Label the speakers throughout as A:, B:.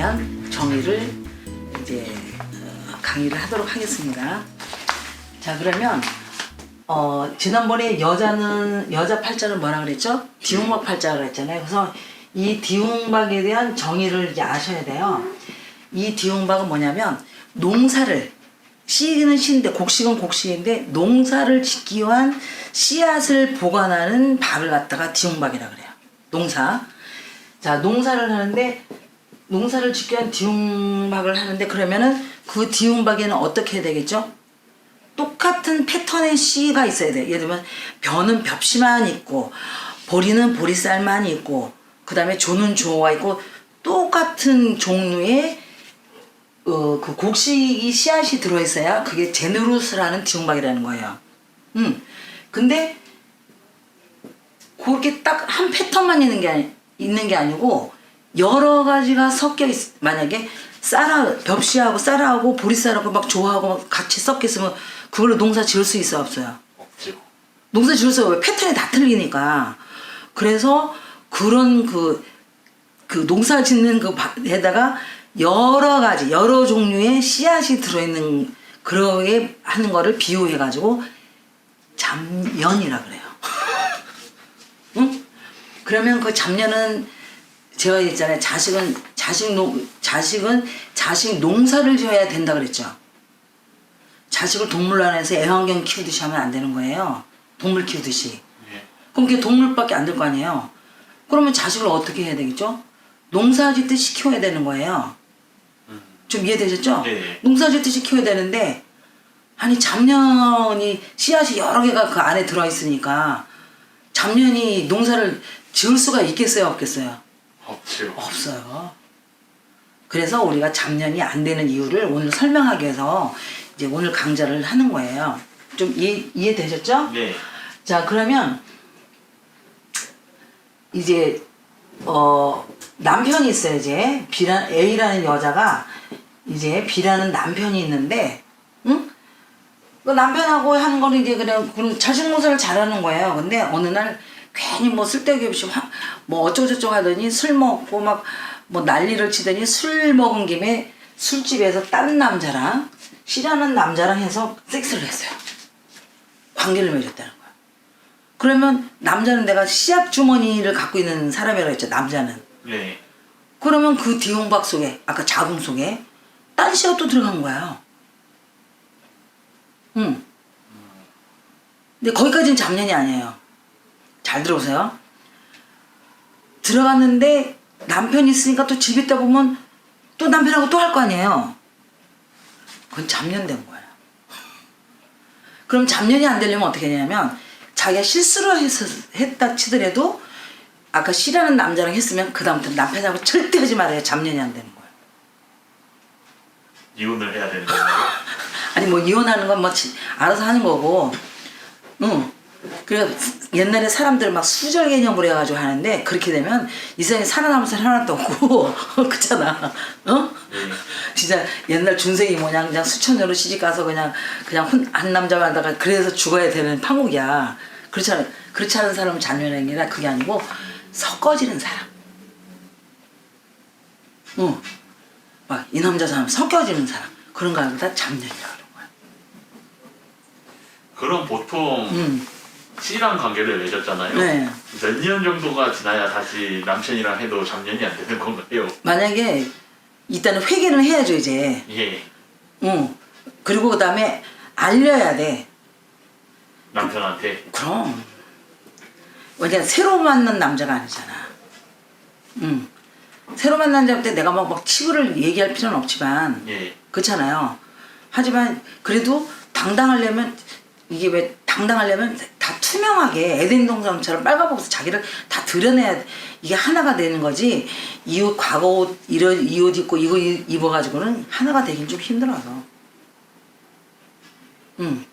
A: 대한 정의를 이제 어, 강의를 하도록 하겠습니다. 자 그러면 어 지난번에 여자는 여자 팔자는 뭐라 그랬죠? 디웅박 팔자라고 했잖아요. 그래서 이 디웅박에 대한 정의를 이제 아셔야 돼요. 이 디웅박은 뭐냐면 농사를 씨는 씨인데 곡식은 곡식인데 농사를 짓기 위한 씨앗을 보관하는 박을 갖다가 디웅박이라 그래요. 농사. 자 농사를 하는데 농사를 짓기 위한 디웅박을 하는데 그러면은 그 디웅박에는 어떻게 해야 되겠죠? 똑같은 패턴의 씨가 있어야 돼. 예를 들면 벼는 벽시만 있고 보리는 보리쌀만 있고 그 다음에 조는 조가 있고 똑같은 종류의 어, 그 곡식이 씨앗이 들어있어야 그게 제누루스라는 디웅박이라는 거예요. 음. 근데 그렇게 딱 한 패턴만 있는 게 아니, 있는 게 아니고 여러 가지가 섞여 있 만약에 쌀하 벽시하고 쌀하고 보리쌀하고 막 조하고 막 같이 섞여 있으면 그걸로 농사 지을 수 있어 없어요.
B: 없죠.
A: 농사 지을 수가 왜 패턴이 다 틀리니까 그래서 그런 그, 그 농사 짓는 그 밭에다가 여러 가지 여러 종류의 씨앗이 들어있는 그러게 하는 거를 비유해 가지고 잡년이라 그래요. 응? 그러면 그 잡년은 제가 있잖아요. 자식은 자식 농 자식은 자식 농사를 지어야 된다 그랬죠. 자식을 동물원에서 애완견 키우듯이 하면 안 되는 거예요. 동물 키우듯이.
B: 예.
A: 그럼 그게 동물밖에 안 될 거 아니에요. 그러면 자식을 어떻게 해야 되겠죠? 농사 짓듯이 키워야 되는 거예요. 좀 이해되셨죠?
B: 네.
A: 농사 짓듯이 키워야 되는데 아니 잡년이 씨앗이 여러 개가 그 안에 들어 있으니까 잡년이 농사를 지을 수가 있겠어요, 없겠어요?
B: 없죠.
A: 없어요. 그래서 우리가 잡년이 안 되는 이유를 오늘 설명하기 위해서 이제 오늘 강좌를 하는 거예요. 좀 이해, 이해되셨죠?
B: 네.
A: 자, 그러면 이제 어 남편이 있어요, 이제. B라 A라는 여자가 이제 B라는 남편이 있는데 응? 그 남편하고 하는 거는 이제 그냥 자식 농사를 잘하는 거예요. 근데 어느 날 괜히 뭐 쓸데기 없이 화, 뭐 어쩌고저쩌고 하더니 술 먹고 막 뭐 난리를 치더니 술 먹은 김에 술집에서 다른 남자랑 씨라는 남자랑 해서 섹스를 했어요. 관계를 맺었다는 거야. 그러면 남자는 내가 씨앗 주머니를 갖고 있는 사람이라고 했죠. 남자는.
B: 네.
A: 그러면 그 디용박 속에 아까 자궁 속에 딴 씨앗도 들어간 거예요. 응. 근데 거기까지는 잡년이 아니에요. 잘 들어보세요. 들어갔는데 남편이 있으니까 또 집에 있다 보면 또 남편하고 또 할 거 아니에요. 그건 잡년된 거예요. 그럼 잡년이 안 되려면 어떻게 하냐면 자기가 실수를 해서 했다 치더라도 아까 씨라는 남자랑 했으면 그 다음부터 남편하고 절대 하지 말아요. 잡년이 안 되는 거예요.
B: 이혼을 해야 되는 건가요?
A: 아니 뭐 이혼하는 건 뭐 알아서 하는 거고, 응. 그래 옛날에 사람들 막 수절 개념으로 해가지고 하는데 그렇게 되면 이 세상에 살아남은 사람 하나도 없고 그렇잖아, 어?
B: 네.
A: 진짜 옛날 중생이 뭐냐 그냥 수천 년으로 시집 가서 그냥 그냥 혼, 한 남자만 하다가 그래서 죽어야 되는 판국이야. 그렇지 않 그렇지 않은 사람은 아니라 그게 아니고 섞어지는 사람. 응. 막이 남자 사람 섞여지는 사람 그런 거 갖다 잡년이라고 그러는 거야.
B: 그럼 보통
A: 음.
B: 씨랑 관계를 맺었잖아요.
A: 네.
B: 몇 년 정도가 지나야 다시 남편이랑 해도 잡년이 안 되는 건가요?
A: 만약에 일단은 회개를 해야죠 이제.
B: 예.
A: 응. 그리고 그다음에 알려야 돼.
B: 남편한테.
A: 그럼. 왜냐 새로 만난 남자가 아니잖아. 응. 새로 만난 남자한테 내가 막, 막 치부를 얘기할 필요는 없지만
B: 예.
A: 그렇잖아요. 하지만 그래도 당당하려면 이게 왜 당당하려면 다 투명하게 에덴 동산처럼 빨가벗어서 자기를 다 드러내야 돼. 이게 하나가 되는 거지. 이 옷 과거 옷 이런 이 옷 입고 이거 이- 입어가지고는 하나가 되긴 좀 힘들어서. 음.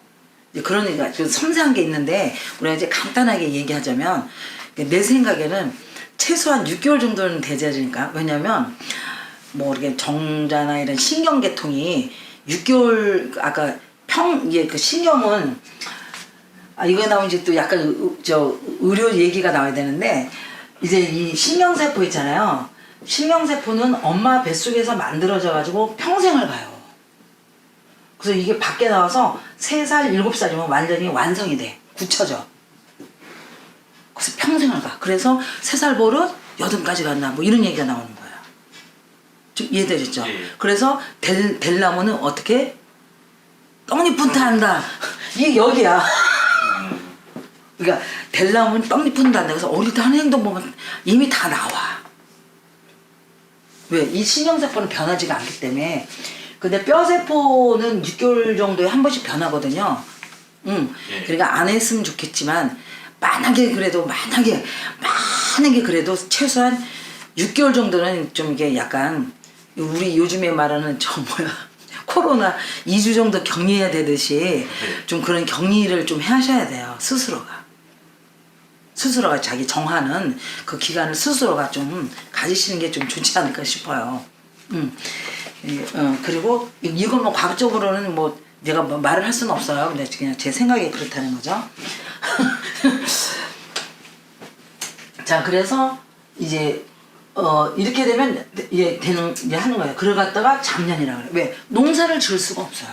A: 그런 얘기가 좀 섬세한 게 있는데 우리가 이제 간단하게 얘기하자면 내 생각에는 최소한 6개월 정도는 되지 않을까? 왜냐면 뭐 이렇게 정자나 이런 신경계통이 6개월 아까 평 이게 그 신경은 아 이거 나오면 이제 또 약간 의- 저 의료 얘기가 나와야 되는데 이제 이 신경세포 있잖아요. 신경세포는 엄마 뱃속에서 만들어져 가지고 평생을 가요. 그래서 이게 밖에 나와서 3살, 7살이면 완전히 완성이 돼. 굳혀져. 그래서 평생을 가. 그래서 3살 버릇 여든까지 간다. 뭐 이런 얘기가 나오는 거야. 좀 이해되셨죠?
B: 예.
A: 그래서 될, 될라면은 어떻게? 떡잎 분타한다. 이게 여기야. 그러니까 될라면 떡잎분타한다. 그래서 어릴 때 하는 행동 보면 이미 다 나와. 왜? 이 신경세포는 변하지가 않기 때문에. 근데 뼈세포는 6개월 정도에 한 번씩 변하거든요. 응.
B: 예.
A: 그러니까 안 했으면 좋겠지만, 만약에 그래도, 만약에, 만약에 그래도 최소한 6개월 정도는 좀 이게 약간, 우리 요즘에 말하는 저 뭐야, 코로나 2주 정도 격리해야 되듯이 좀 그런 격리를 좀 하셔야 돼요. 스스로가. 스스로가 자기 정하는 그 기간을 스스로가 좀 가지시는 게 좀 좋지 않을까 싶어요. 음. 이, 어, 그리고 이- 이건 뭐 과학적으로는 뭐 내가 뭐 말을 할 수는 없어요. 근데 그냥 제 생각이 그렇다는 거죠. 자, 그래서 이제 어 이렇게 되면 이제 되는 이제 하는 거예요. 그걸 갖다가 잡년이라 그래. 왜? 농사를 지을 수가 없어요.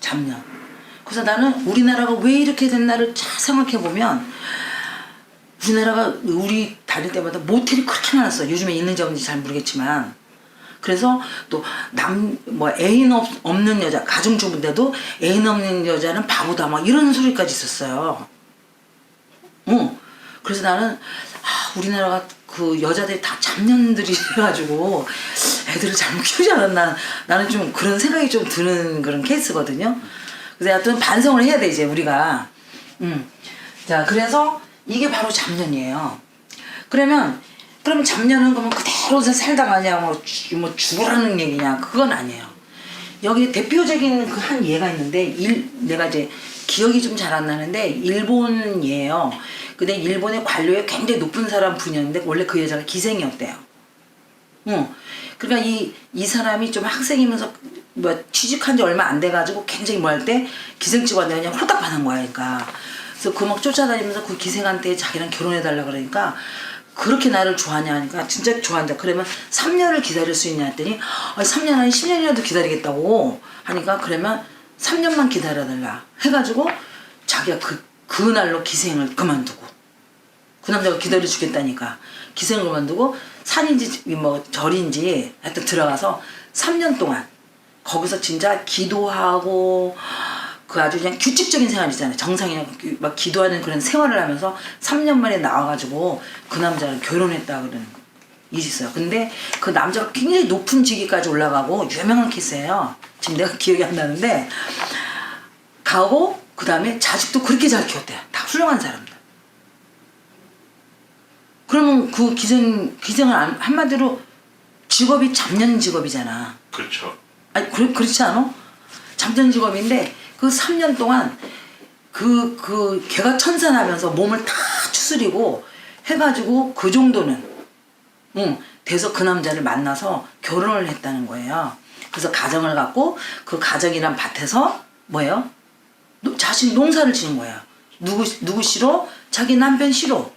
A: 잡년. 그래서 나는 우리나라가 왜 이렇게 됐나를 잘 생각해 보면 우리나라가 우리 다닐 때마다 모텔이 그렇게 많았어. 요즘에 있는지 없는지 잘 모르겠지만. 그래서 또 남 뭐 애인 없, 없는 여자 가정주부인데도 애인 없는 여자는 바보다 막 이런 소리까지 있었어요. 어. 그래서 나는 아, 우리나라가 그 여자들이 다 잡년들이 해가지고 애들을 잘못 키우지 않았나 나는 좀 그런 생각이 좀 드는 그런 케이스거든요. 그래서 하여튼 반성을 해야 돼 이제 우리가. 음. 자 그래서 이게 바로 잡년이에요. 그러면 그러면 잡년은 그러면 그대로 살다가 그냥 뭐, 죽- 뭐 죽으라는 얘기냐 그건 아니에요. 여기 대표적인 그 한 예가 있는데 일 내가 이제 기억이 좀 잘 안 나는데 일본 예예요. 근데 일본의 관료에 굉장히 높은 사람 분이었는데 원래 그 여자가 기생이었대요. 어. 그러니까 이, 이 사람이 좀 학생이면서 뭐 취직한 지 얼마 안 돼가지고 굉장히 뭐 할 때 기생 직원들 그냥 홀딱 반한 거야, 그러니까. 그래서 그 막 쫓아다니면서 그 기생한테 자기랑 결혼해달라 그러니까 그렇게 나를 좋아하냐 하니까 진짜 좋아한다. 그러면 3년을 기다릴 수 있냐 했더니 아, 3년 아니 10년이라도 기다리겠다고 하니까 그러면 3년만 기다려달라 해가지고 자기가 그, 그날로 기생을 그만두고 그 남자가 기다려 주겠다니까 기생을 그만두고 산인지 뭐 절인지 하여튼 들어가서 3년 동안 거기서 진짜 기도하고 그 아주 그냥 규칙적인 생활이잖아요. 정상이나 그- 막 기도하는 그런 생활을 하면서 3년 만에 나와가지고 그 남자를 결혼했다 그러는 일이 있어요. 근데 그 남자가 굉장히 높은 직위까지 올라가고 유명한 케이스예요. 지금 내가 기억이 안 나는데 가고 그 다음에 자식도 그렇게 잘 키웠대요. 다 훌륭한 사람들. 그러면 그 기생 기생은 안- 한마디로 직업이 잡년 직업이잖아.
B: 그렇죠.
A: 아니 그, 그렇지 않아? 잠전 직업인데 그 3년 동안 그, 그 개가 천산하면서 몸을 다 추스리고 해가지고 그 정도는 응, 돼서 그 남자를 만나서 결혼을 했다는 거예요. 그래서 가정을 갖고 그 가정이란 밭에서 뭐예요? 노- 자신 농사를 지는 거야. 누구 누구 싫어? 자기 남편 싫어.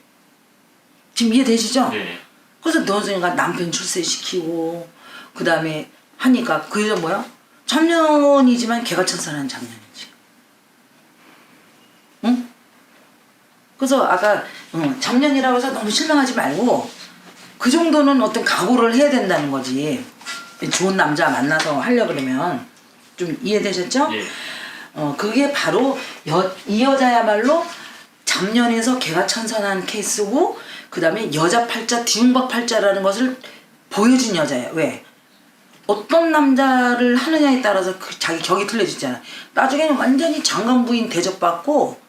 A: 지금 이해되시죠?
B: 네.
A: 그래서 너선이가 남편 출세시키고 그 다음에 하니까 그 여자 뭐야? 잡년이지만 개가 천선한 잡년이지. 응? 그래서 아까 응, 잡년이라고 해서 너무 실망하지 말고 그 정도는 어떤 각오를 해야 된다는 거지. 좋은 남자 만나서 하려 그러면 좀 이해되셨죠?
B: 예.
A: 어 그게 바로 여, 이 여자야말로 잡년에서 개가 천선한 케이스고 그 다음에 여자 팔자 뒤움박 팔자라는 것을 보여준 여자예요. 왜? 어떤 남자를 하느냐에 따라서 그 자기 격이 틀려지잖아. 나중에는 완전히 장관 부인 대접받고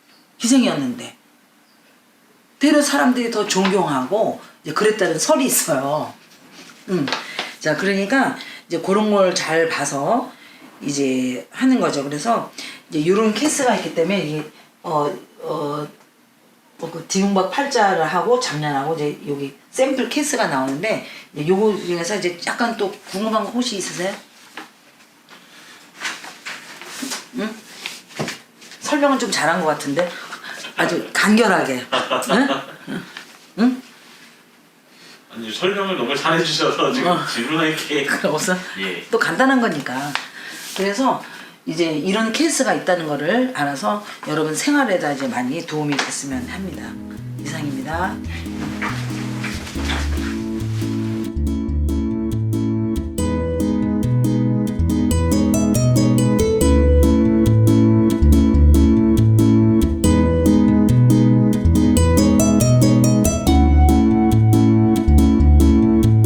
A: 희생이었는데 되려 사람들이 더 존경하고 이제 그랬다는 설이 있어요. 음. 자, 그러니까 이제 그런 걸 잘 봐서 이제 하는 거죠. 그래서 이제 이런 케이스가 있기 때문에 이게 어, 어, 어, 그 디움박 팔자를 하고 장난하고 이제 여기 샘플 케이스가 나오는데 이제 요거 중에서 이제 약간 또 궁금한 거 혹시 있으세요? 응? 설명은 좀 잘한 것 같은데 아주 간결하게. 응? 응?
B: 아니 설명을 너무 잘해주셔서 지금
A: 어.
B: 질문할 게
A: 없어?
B: 예.
A: 또 간단한 거니까. 그래서 이제 이런 케이스가 있다는 거를 알아서 여러분 생활에다 이제 많이 도움이 됐으면 합니다. 이상입니다.